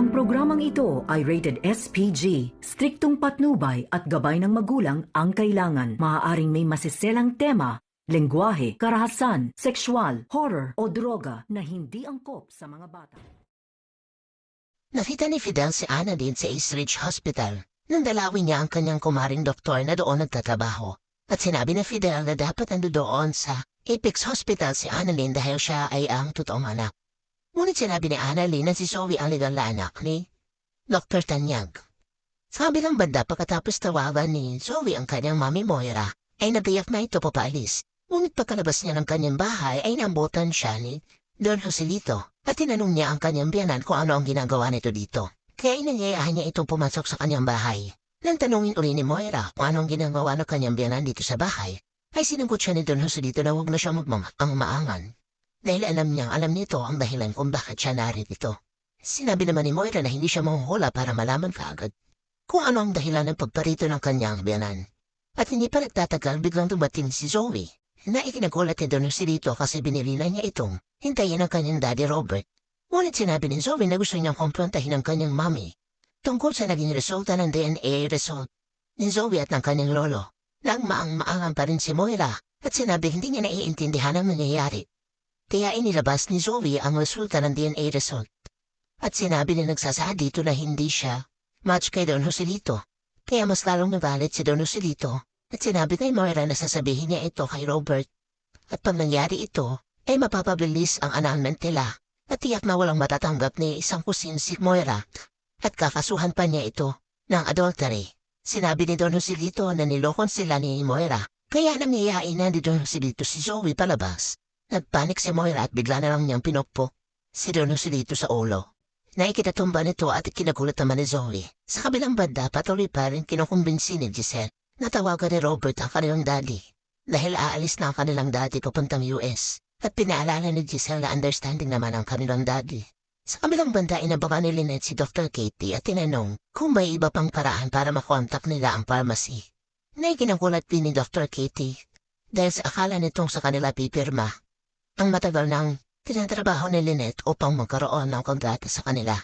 Ang programang ito ay rated SPG. Striktong patnubay at gabay ng magulang ang kailangan. Maaaring may masiselang tema, lengguwahe, karahasan, sexual, horror o droga na hindi angkop sa mga bata. Nakita ni Fidel si Ana din sa East Ridge Hospital nang dalawin niya ang kanyang kumaring doktor na doon nagtatrabaho. At sinabi ni Fidel na dapat ando doon sa Apex Hospital si Annalyn dahil siya ay ang totoong anak. Ngunit sinabi ni Annalyn na si Zoe ang legal na anak ni Dr. Tanyag. Sa kabilang banda pagkatapos tawagan ni Zoe ang kanyang mami Moira ay natiyak na ito papaalis. Ngunit pagkalabas niya ng kanyang bahay ay nambutan siya ni Don Joselito at tinanong niya ang kanyang biyanan kung ano ang ginagawa nito dito. Kaya inanyayahan niya itong pumasok sa kanyang bahay. Nang tanungin uli ni Moira kung anong ginagawa ng kanyang biyanan dito sa bahay, ay sinagot siya ni Don Joselito na huwag na siya magmang ang maangan. Dahil alam niya, alam nito ang dahilan kung bakit siya narito. Sinabi naman ni Moira na hindi siya mahuhula para malaman kaagad kung ano ang dahilan ng pagparito ng kanyang biyanan. At hindi pa nagtatagal biglang dumating si Zoe na ikinagulat ni Don Joselito kasi binili na niya itong hintayin ang kanyang daddy Robert. Ngunit sinabi ni Zoe na gusto niyang kumprontahin ang kanyang mami tungkol sa naging resulta ng DNA result ni Zoe at ng kanyang lolo. Nang maang-maangan pa rin si Moira at sinabi hindi niya naiintindihan ang nangyayari. Kaya inilabas ni Zoe ang resulta ng DNA result. At sinabi na nagsasaad dito na hindi siya match kay Don Joselito. Kaya mas lalong nagalit si Don Joselito at sinabi kay Moira na sasabihin niya ito kay Robert. At pag nangyari ito, ay mapapabilis ang annulment nila at tiyak na walang matatanggap ni isang kusin si Moira at kakasuhan pa niya ito ng adultery. Sinabi ni Don Joselito na nilokon sila ni Moira kaya nangyayain na ni Don Joselito si Zoe palabas. Nagpanik si Moira at bigla na lang niyang pinokpo si Don Joselito sa ulo. Naikitatumba nito at kinagulat naman ni Zoe. Sa kabilang banda patuloy pa rin kinukumbinsi ni Giselle na tawagan ni Robert ang kanilang daddy dahil aalis na ang kanilang daddy papuntang US. At pinaalala ni Giselle na understanding naman ang kanilang daddy. Sa kabilang banda inabangan ni Lynette si Dr. Katie at tinanong kung may iba pang paraan para makontak nila ang pharmacy. Naikinangkulat din ni Dr. Katie dahil sa akala nitong sa kanila pipirma ang matagal nang tinatrabaho ni Lynette upang magkaroon ng kontrata sa kanila.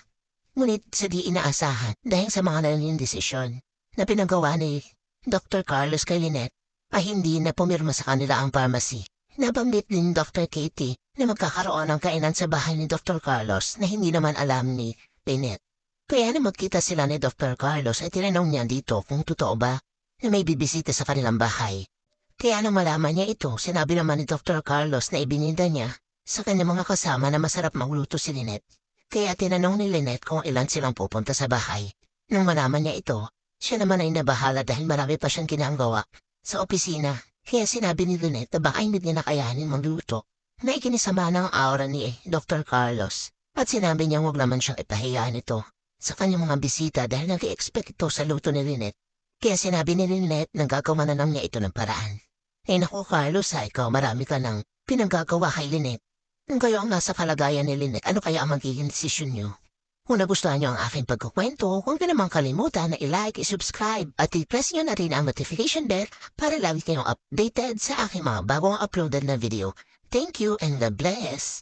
Ngunit sa di inaasahan dahil sa mga nalingin desisyon na pinagawa ni Dr. Carlos kay Lynette ay hindi na pumirma sa kanila ang pharmacy. Nabanggit din Dr. Katie na magkakaroon ng kainan sa bahay ni Dr. Carlos na hindi naman alam ni Lynette. Kaya na magkita sila ni Dr. Carlos ay tinanong niya dito kung totoo ba na may bibisita sa kanilang bahay. Kaya nang malaman niya ito, sinabi naman ni Dr. Carlos na ibininda niya sa kanyang mga kasama na masarap magluto si Lynette. Kaya tinanong ni Lynette kung ilan silang pupunta sa bahay. Nang malaman niya ito, siya naman ay nabahala dahil marami pa siyang ginagawa sa opisina. Kaya sinabi ni Lynette na baka hindi niya nakayanin magluto na ikinisama ng aura ni Dr. Carlos. At sinabi niya huwag naman siyang ipahiya nito sa kanyang mga bisita dahil nag-expect ito sa luto ni Lynette. Kaya sinabi ni Lynette na gagawa na lang niya ito ng paraan. Eh naku Carlos ha, ikaw marami ka nang pinanggagawa kay Lynette. Kung kayo ang nasa kalagayan ni Lynette, ano kaya ang magiging desisyon niyo? Kung nagustuhan niyo ang aking pagkukwento, huwag na naman kalimutan na i-like, i-subscribe at i-press niyo na rin ang notification bell para lagi kayong updated sa aking mga bagong uploaded na video. Thank you and God bless!